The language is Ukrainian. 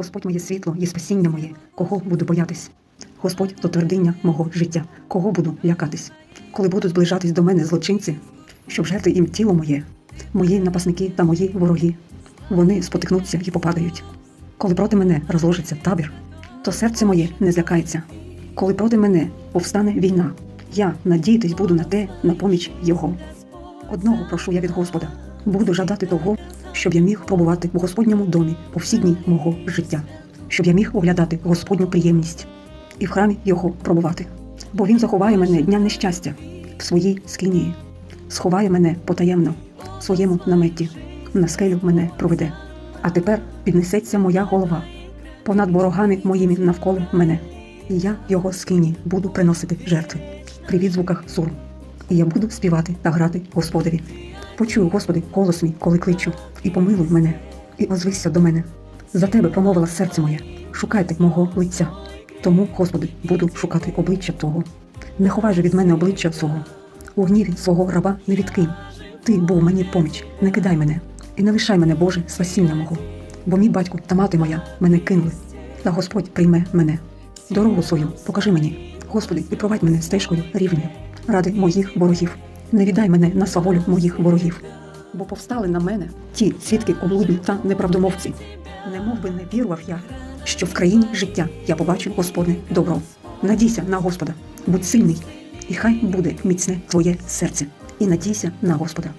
Господь моє світло є спасіння моє, кого буду боятись? Господь то твердиня мого життя, кого буду лякатись? Коли будуть зближатись до мене злочинці, щоб жерти їм тіло моє, мої напасники та мої вороги, вони спотикнуться і попадають. Коли проти мене розложиться табір, то серце моє не злякається. Коли проти мене повстане війна, я надіятись буду на те, на поміч Його. Одного прошу я від Господа, буду жадати того, щоб я міг пробувати в Господньому домі по всі дні мого життя, щоб я міг оглядати Господню приємність і в храмі Його пробувати. Бо Він заховає мене дня нещастя в своїй скині, сховає мене потаємно в своєму наметі, на скелю мене проведе. А тепер піднесеться моя голова понад ворогами моїми навколо мене, і я його скині буду приносити жертви при відзвуках суру. І я буду співати та грати Господеві. Почуй, Господи, голос мій, коли кличу, і помилуй мене, і озвися до мене. За тебе промовила серце моє, шукайте мого лиця. Тому, Господи, буду шукати обличчя Твого. Не ховай же від мене обличчя свого. У гніві свого раба не відкинь. Ти був мені поміч, не кидай мене, і не лишай мене, Боже, спасіння мого. Бо мій батько та мати моя мене кинули, та Господь прийме мене. Дорогу свою покажи мені, Господи, і провадь мене стежкою рівною, ради моїх ворогів. Не віддай мене на сваволю моїх ворогів. Бо повстали на мене ті свідки облудні та неправдомовці. Не мов би не вірував я, що в країні життя я побачу Господне добро. Надійся на Господа, будь сильний, і хай буде міцне твоє серце, і надійся на Господа.